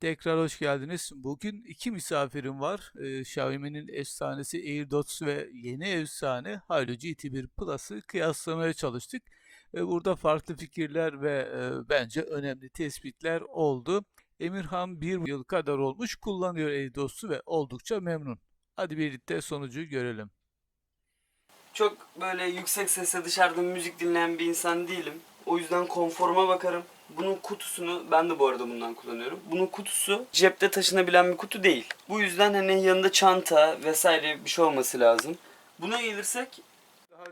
Tekrar hoş geldiniz. Bugün iki misafirim var. Ee, Xiaomi'nin efsanesi AirDots ve yeni efsane Hilo GT1 Plus'ı kıyaslamaya çalıştık. Ve burada farklı fikirler ve e, bence önemli tespitler oldu. Emirhan bir yıl kadar olmuş kullanıyor AirDots'u ve oldukça memnun. Hadi birlikte sonucu görelim. Çok böyle yüksek sesle dışarıda müzik dinleyen bir insan değilim. O yüzden konforuma bakarım. Bunun kutusunu, ben de bu arada bundan kullanıyorum. Bunun kutusu cepte taşınabilen bir kutu değil. Bu yüzden hani yanında çanta vesaire bir şey olması lazım. Buna gelirsek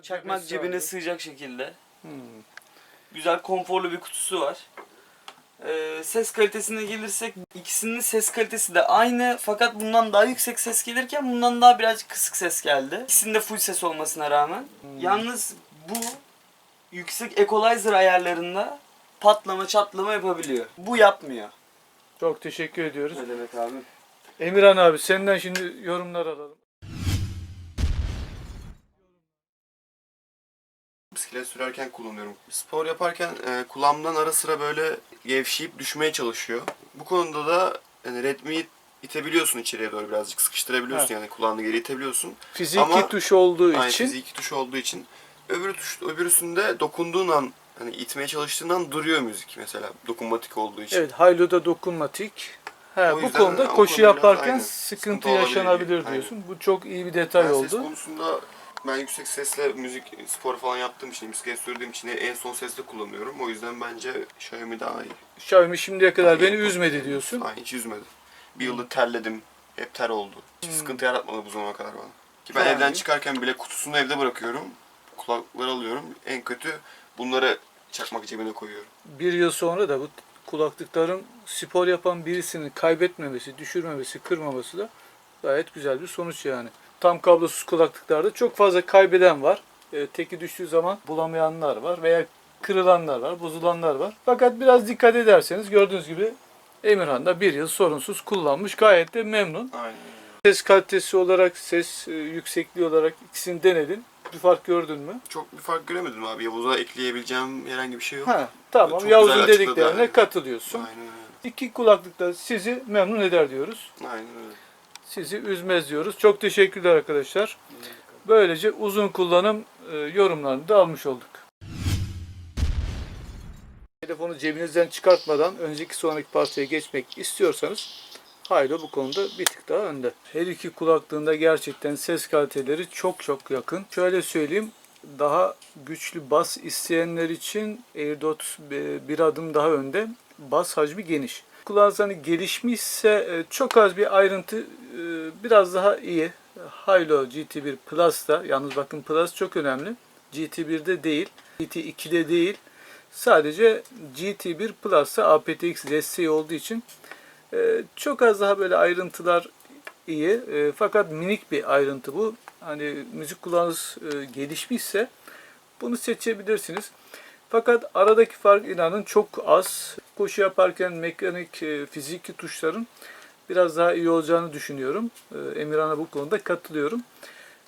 çakmak cebine sığacak şekilde. Hmm. Güzel konforlu bir kutusu var. Ee, ses kalitesine gelirsek ikisinin ses kalitesi de aynı fakat bundan daha yüksek ses gelirken bundan daha birazcık kısık ses geldi. İkisinde full ses olmasına rağmen. Yalnız bu yüksek equalizer ayarlarında patlama çatlama yapabiliyor. Bu yapmıyor. Çok teşekkür ediyoruz. Ne demek abi? Emirhan abi senden şimdi yorumlar alalım. Bisiklet sürerken kullanıyorum. Spor yaparken e, kulağımdan ara sıra böyle gevşeyip düşmeye çalışıyor. Bu konuda da yani Redmi'yi itebiliyorsun içeriye doğru birazcık sıkıştırabiliyorsun Evet. yani kulağını geri itebiliyorsun. Fiziki Ama- tuş olduğu Aynı için fiziki tuş olduğu için. Öbürü tuş, öbürüsünde dokunduğun an hani itmeye çalıştığın an duruyor müzik mesela dokunmatik olduğu için. Evet, Hilo'da dokunmatik. He, bu yüzden konuda o koşu konuda biraz yaparken aynen, sıkıntı, sıkıntı olabilir yaşanabilir gibi, diyorsun. Bu çok iyi bir detay ses oldu. konusunda ben yüksek sesle müzik, spor falan yaptığım için, bisiklet sürdüğüm için en son sesle kullanıyorum. O yüzden bence Xiaomi daha iyi. Xiaomi şimdiye kadar beni üzmedi diyorsun. Aynen hiç üzmedi. Bir yılda terledim. Hep ter oldu. Hiç sıkıntı yaratmadı bu zamana kadar bana. Ki ben Hmm. Yani. evden çıkarken bile kutusunu evde bırakıyorum. Kulaklıkları alıyorum. En kötü bunları çakmak cebine koyuyorum. Bir yıl sonra da bu kulaklıkların spor yapan birisinin kaybetmemesi, düşürmemesi, kırmaması da gayet güzel bir sonuç yani. Tam kablosuz kulaklıklarda çok fazla kaybeden var. E, teki düştüğü zaman bulamayanlar var veya kırılanlar var, bozulanlar var. Fakat biraz dikkat ederseniz gördüğünüz gibi Emirhan da bir yıl sorunsuz kullanmış. Gayet de memnun. Aynen. Ses kalitesi olarak, ses e, yüksekliği olarak ikisini denedin. Bir fark gördün mü? Çok bir fark göremedim abi. Yavuz'a ekleyebileceğim herhangi bir şey yok. Ha, tamam. Çok Yavuz'un dediklerine yani. katılıyorsun. Aynen öyle. İki kulaklık da sizi memnun eder diyoruz. Aynen öyle. Sizi üzmez diyoruz. Çok teşekkürler arkadaşlar. Böylece uzun kullanım e, yorumlarını da almış olduk. Telefonu cebinizden çıkartmadan önceki sonraki parçaya geçmek istiyorsanız Haylo bu konuda bir tık daha önde. Her iki kulaklığında gerçekten ses kaliteleri çok çok yakın. Şöyle söyleyeyim daha güçlü bas isteyenler için AirDots bir adım daha önde. Bas hacmi geniş. Kulağınız hani gelişmişse e, çok az bir ayrıntı e, biraz daha iyi. Hilo GT1 Plus'ta yalnız bakın Plus çok önemli. GT1'de değil, GT2'de değil. Sadece GT1 Plus'ta aptX desteği olduğu için e, çok az daha böyle ayrıntılar iyi. E, fakat minik bir ayrıntı bu. Hani müzik kulağınız e, gelişmişse bunu seçebilirsiniz. Fakat aradaki fark inanın çok az. Koşu yaparken mekanik, e, fiziki tuşların biraz daha iyi olacağını düşünüyorum. E, Emirhan'a bu konuda katılıyorum.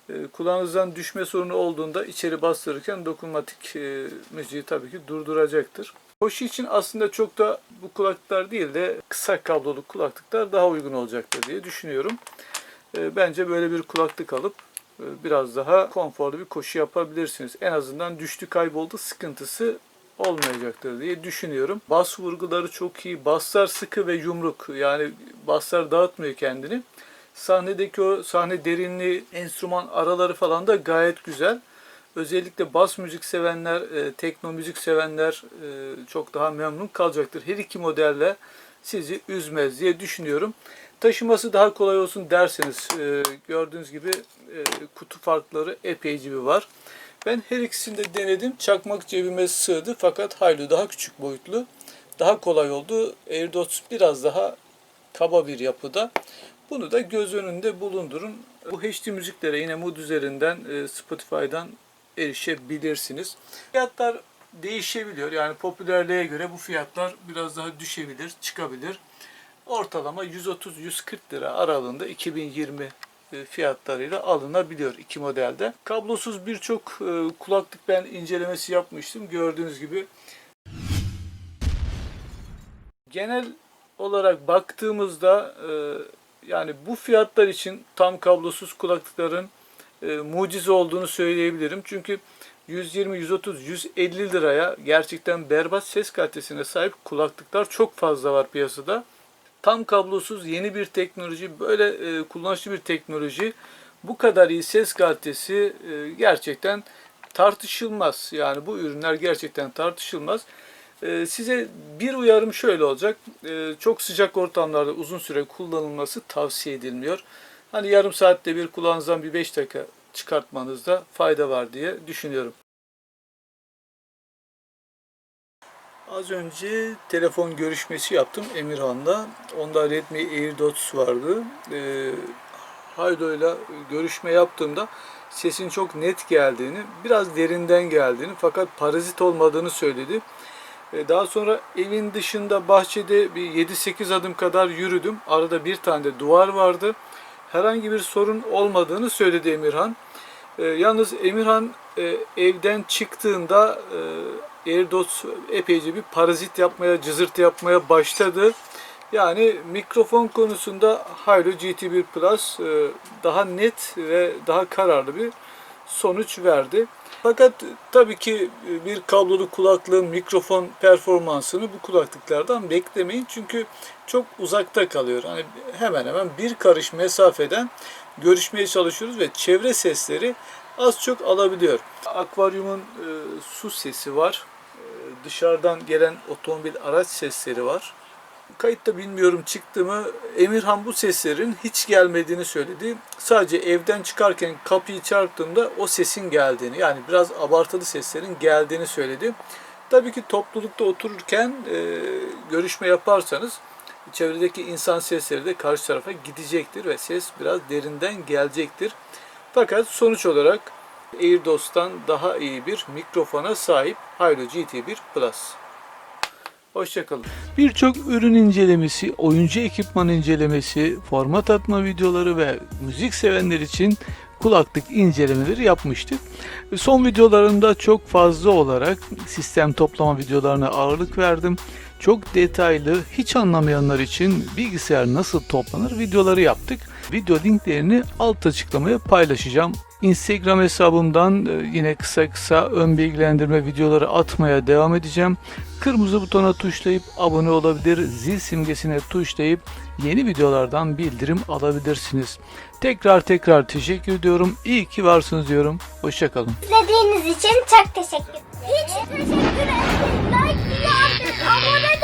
E, kulağınızdan düşme sorunu olduğunda içeri bastırırken dokunmatik e, müziği tabii ki durduracaktır. Koşu için aslında çok da bu kulaklıklar değil de kısa kablolu kulaklıklar daha uygun olacaktır diye düşünüyorum. E, Bence böyle bir kulaklık alıp e, biraz daha konforlu bir koşu yapabilirsiniz. En azından düştü kayboldu sıkıntısı olmayacaktır diye düşünüyorum. Bas vurguları çok iyi. Baslar sıkı ve yumruk. Yani baslar dağıtmıyor kendini. Sahnedeki o sahne derinliği, enstrüman araları falan da gayet güzel. Özellikle bas müzik sevenler, e, tekno müzik sevenler e, çok daha memnun kalacaktır. Her iki modelle sizi üzmez diye düşünüyorum. Taşıması daha kolay olsun derseniz e, gördüğünüz gibi e, kutu farkları epeyce bir var. Ben her ikisini de denedim. Çakmak cebime sığdı fakat Haylo daha küçük boyutlu. Daha kolay oldu. AirDots biraz daha kaba bir yapıda. Bunu da göz önünde bulundurun. Bu HD müziklere yine Mood üzerinden e, Spotify'dan erişebilirsiniz. Fiyatlar değişebiliyor. Yani popülerliğe göre bu fiyatlar biraz daha düşebilir, çıkabilir. Ortalama 130-140 lira aralığında 2020 e, fiyatlarıyla alınabiliyor iki modelde. Kablosuz birçok e, kulaklık ben incelemesi yapmıştım. Gördüğünüz gibi genel olarak baktığımızda e, yani bu fiyatlar için tam kablosuz kulaklıkların e, mucize olduğunu söyleyebilirim. Çünkü 120, 130, 150 liraya gerçekten berbat ses kalitesine sahip kulaklıklar çok fazla var piyasada. Tam kablosuz yeni bir teknoloji, böyle e, kullanışlı bir teknoloji, bu kadar iyi ses kalitesi e, gerçekten tartışılmaz. Yani bu ürünler gerçekten tartışılmaz. E, size bir uyarım şöyle olacak. E, çok sıcak ortamlarda uzun süre kullanılması tavsiye edilmiyor. Hani yarım saatte bir kulağınızdan bir 5 dakika çıkartmanızda fayda var diye düşünüyorum. Az önce telefon görüşmesi yaptım Emirhan'la. Onda Redmi AirDots vardı. Ee, Haydo'yla görüşme yaptığımda sesin çok net geldiğini, biraz derinden geldiğini fakat parazit olmadığını söyledi. Ee, Daha sonra evin dışında bahçede bir 7-8 adım kadar yürüdüm. Arada bir tane de duvar vardı. Herhangi bir sorun olmadığını söyledi Emirhan. Ee, yalnız Emirhan e, evden çıktığında e, AirDots epeyce bir parazit yapmaya, cızırtı yapmaya başladı. Yani mikrofon konusunda Haylo GT1 Plus e, daha net ve daha kararlı bir sonuç verdi. Fakat tabii ki bir kablolu kulaklığın mikrofon performansını bu kulaklıklardan beklemeyin. Çünkü çok uzakta kalıyor. Hani hemen hemen bir karış mesafeden görüşmeye çalışıyoruz ve çevre sesleri az çok alabiliyor. Akvaryumun e, su sesi var. E, dışarıdan gelen otomobil araç sesleri var. Kayıtta bilmiyorum çıktı mı Emirhan bu seslerin hiç gelmediğini söyledi. Sadece evden çıkarken kapıyı çarptığımda o sesin geldiğini yani biraz abartılı seslerin geldiğini söyledi. Tabii ki toplulukta otururken e, görüşme yaparsanız çevredeki insan sesleri de karşı tarafa gidecektir ve ses biraz derinden gelecektir. Fakat sonuç olarak AirDos'tan daha iyi bir mikrofona sahip Haylo GT1 Plus. Hoşçakalın. Birçok ürün incelemesi, oyuncu ekipman incelemesi, format atma videoları ve müzik sevenler için kulaklık incelemeleri yapmıştık. Son videolarımda çok fazla olarak sistem toplama videolarına ağırlık verdim. Çok detaylı, hiç anlamayanlar için bilgisayar nasıl toplanır videoları yaptık. Video linklerini alt açıklamaya paylaşacağım. Instagram hesabımdan e, yine kısa kısa ön bilgilendirme videoları atmaya devam edeceğim. Kırmızı butona tuşlayıp abone olabilir, zil simgesine tuşlayıp yeni videolardan bildirim alabilirsiniz. Tekrar tekrar teşekkür ediyorum. İyi ki varsınız diyorum. Hoşçakalın. İzlediğiniz için çok teşekkür ederim. Hiç teşekkür ederim. Like, abone